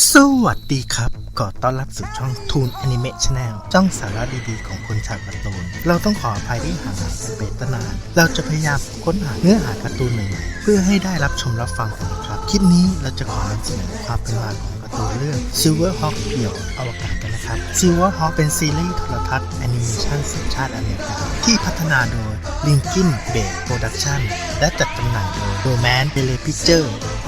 สวัสดีครับก่อต้อนรับสู่ช่อง Toon Anime Channel จ้องสาระดีๆ ของคนชาวการ์ตูน เราต้องขออภัยที่ห่างหายกันไปตั้งนาน เราจะพยายามค้นหาเนื้อหาการ์ตูนใหม่ๆ เพื่อให้ได้รับชมรับฟังกันนะครับ คลิปนี้เราจะขอนำเสนอความเป็นมาของการ์ตูนเรื่อง Silver Hawk เปี่ยวอวกาศกันนะครับ Silver Hawk เป็นซีรีส์โทรทัศน์แอนิเมชันสัญชาติอเมริกาที่พัฒนาโดย Linkin b a s Production และจัดจำหน่ายโดย Romance d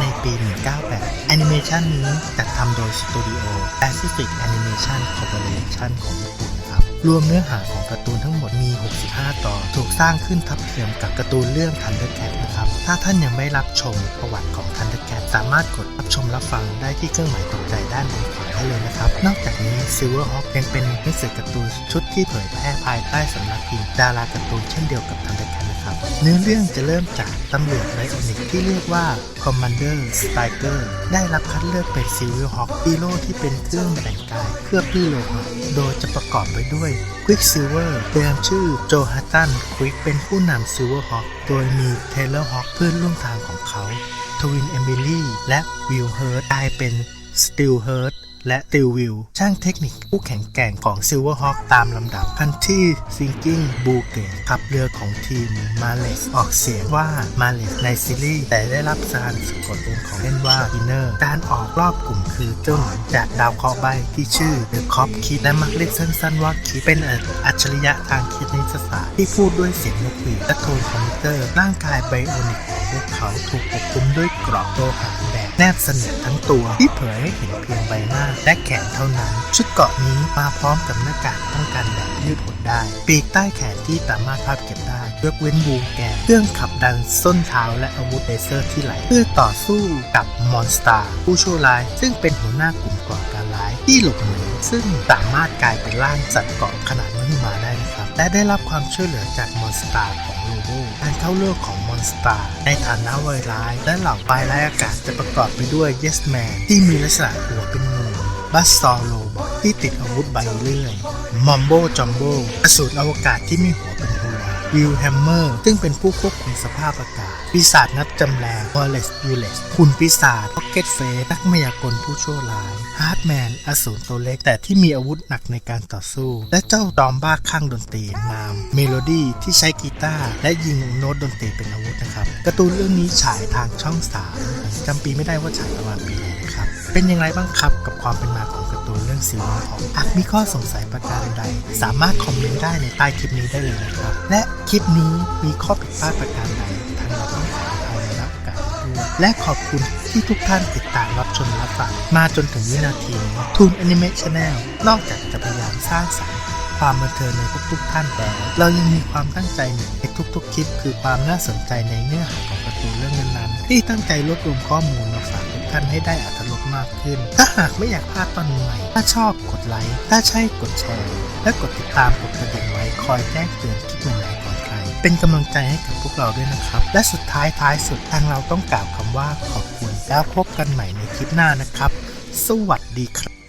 ในปี 198 แอนิเมชันนี้จัดทำโดยสตูดิโอ Pacific Animation Corporation ของญี่ปุ่นนะครับ รวมเนื้อหาของการ์ตูนทั้งหมดมี 65 ตอนถูกสร้างขึ้นทับเทียมกับการ์ตูนเรื่อง Thundercat นะครับ ถ้าท่านยังไม่รับชมประวัติของ Thundercat สามารถกดรับชมรับฟังได้ที่เครื่องหมายตกใจด้านบนขวาได้เลยนะครับ นอกจากนี้ Silverhawk ยังเป็นหนังสือการ์ตูนชุดที่เผยแพร่ภายใต้สำนักพิมพ์ดาราการ์ตูนเช่นเดียวกับ Thundercat เนื้อเรื่องจะเริ่มจากตำรวจไบโอนิกที่เรียกว่า Commander Striker ได้รับคัดเลือกเป็น Silverhawk ฮีโร่ที่เป็นเครื่องแต่งกายเคลือบด้วยโลหะโดยจะประกอบไปด้วย Quicksilver เดิมชื่อโจฮัตตันควิกเป็นผู้นำ Silverhawk โดยมี Taylor Hawk เพื่อนร่วมทางของเขา ทวินเอมิลี่และวิลเฮิร์ตกลายเป็นสติลเฮิร์ต และติลวิลช่างเทคนิคผู้แข็งแกร่งของ Silverhawk ตามลำดับพันที่ซิงกิ้งบูเกตขับเรือของทีมมาเลสออกเสียงว่ามาเลสในซีรีส์แต่ได้รับการสะกดเป็นของเล่นว่าอินเนอร์การออกรอบกลุ่มคือเจ้าหนูจากดาวเคราะห์ใบที่ชื่อ The Cop Kid และมักเรียกสั้นๆว่าคิดเป็นอัจฉริยะทางคิดนิสศาสตร์ที่พูดด้วยเสียงนกหวีดและโทนคอมพิวเตอร์ร่างกายไบโอนิกของพวกเขาถูกปกคลุมด้วยกราะโลหะแบ แนบสนิททั้งตัวที่เผยให้เห็นเพียงใบหน้า และแขนเท่านั้น ชุดเกาะนี้มาพร้อมกับหน้ากากป้องกันแบบยืดหดได้ ปีกใต้แขนที่สามารถพับเก็บได้ยกเว้นบูแกนเครื่องขับดันส้นเท้าและอาวุธเลเซอร์ที่ไหล เพื่อต่อสู้กับมอนสตาร์ผู้ชั่วร้าย ซึ่งเป็นหัวหน้ากลุ่มก่อการร้ายที่หลบหนีซึ่งสามารถกลายเป็นร่างสัตว์เกาะขนาดมหึมาได้ และได้รับความช่วยเหลือจากมอนสตาร์ของโลโบการเข้าเลือกของมอนสตาร์ในฐานะวายร้าย และเหล่าปลายร้ายอากาศจะประกอบไปด้วยเยสแมนที่มีลักษณะหัวเป็นงูบัสซอโลบที่ติดอาวุธใบเลื่อยมอมโบจอมโบกระสุนอวกาศที่มีหัวเป็นหู วิลแฮมเมอร์ซึ่งเป็นผู้ควบคุมสภาพอากาศ ปีศาจนักจำแรงวอลเลสยูเลสคุณปีศาจพ็อกเก็ตเฟสนักมายากลผู้ชั่วร้ายฮาร์ดแมนอสูรตัวเล็กแต่ที่มีอาวุธหนักในการต่อสู้ และเจ้าดอมบ้าข้างดนตรีนามเมโลดี้ที่ใช้กีตาร์และยิงโน้ตดนตรีเป็นอาวุธนะครับการ์ตูนเรื่องนี้ฉายทางช่องสามจำปีไม่ได้ว่าฉายประมาณปีไหนนะครับเป็นยังไงบ้างครับกับความเป็นมาของการ์ตูนเรื่องซิลเวอร์ฮอหากมีข้อสงสัยประการใด สามารถคอมเมนต์ได้ในใต้คลิปนี้ได้เลยนะครับและคลิปนี้มีข้อผิดพลาดประการใดทางเราต้องขออภัยในรับการด้วยและขอบคุณที่ทุกท่านติดตามรับชมรับฟังมาจนถึงวินาทีนี้ทูนแอนิเมชันแนลนอกจากจะพยายามสร้างสรรค์ความบันเทิงในทุกๆท่านแล้วเรายังมีความตั้งใจหนึ่งในทุกๆคลิป คือความน่าสนใจในเนื้อหาของการ์ตูนเรื่องนั้นๆที่ตั้งใจรวบรวมข้อมูลมาฝากทุกท่านให้ได้อรรถรสมากขึ้น ถ้าหากไม่อยากพลาดตอนใหม่ ถ้าชอบกดไลค์ถ้าใช่กดแชร์ และกดติดตามกดกระดิ่งไว้คอยแจ้งเตือนคลิปใหม่ๆ เป็นกำลังใจให้กับพวกเราด้วยนะครับ และสุดท้ายท้ายสุดทางเราต้องกล่าวคำว่าขอบคุณแล้วพบกันใหม่ในคลิปหน้านะครับ สวัสดีครับ